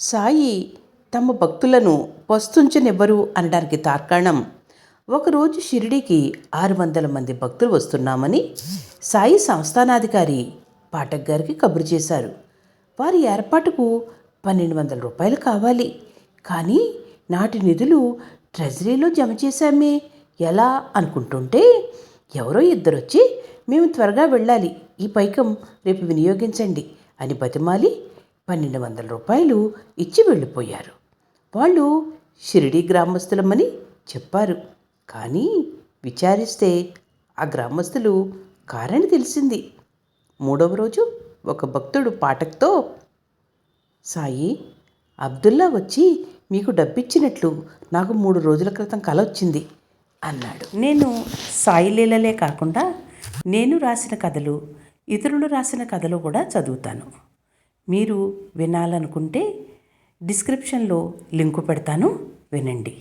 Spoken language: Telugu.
సాయి తమ భక్తులను పస్తుంచనివ్వరు అనడానికి తార్కాణం. ఒకరోజు షిరిడీకి ఆరు వందల మంది భక్తులు వస్తున్నామని సాయి సంస్థానాధికారి పాఠక్ గారికి కబురు చేశారు. వారి ఏర్పాటుకు పన్నెండు వందల రూపాయలు కావాలి. కానీ నాటి నిధులు ట్రెజరీలో జమ చేశామే ఎలా అనుకుంటుంటే ఎవరో ఇద్దరొచ్చి మేము త్వరగా వెళ్ళాలి ఈ పైకం రేపు వినియోగించండి అని బతిమాలి పన్నెండు వందల రూపాయలు ఇచ్చి వెళ్ళిపోయారు. వాళ్ళు షిరిడి గ్రామస్తులమని చెప్పారు. కానీ విచారిస్తే ఆ గ్రామస్తులు కారని తెలిసింది. మూడవ రోజు ఒక భక్తుడు పాఠక్తో సాయి అబ్దుల్లా వచ్చి మీకు డబ్బిచ్చినట్లు నాకు మూడు రోజుల క్రితం కల వచ్చింది అన్నాడు. నేను సాయి లీలలే కాకుండా నేను రాసిన కథలు ఇతరులు రాసిన కథలు కూడా చదువుతాను. మీరు వినాలనుకుంటే డిస్క్రిప్షన్లో లింకు పెడతాను. వినండి.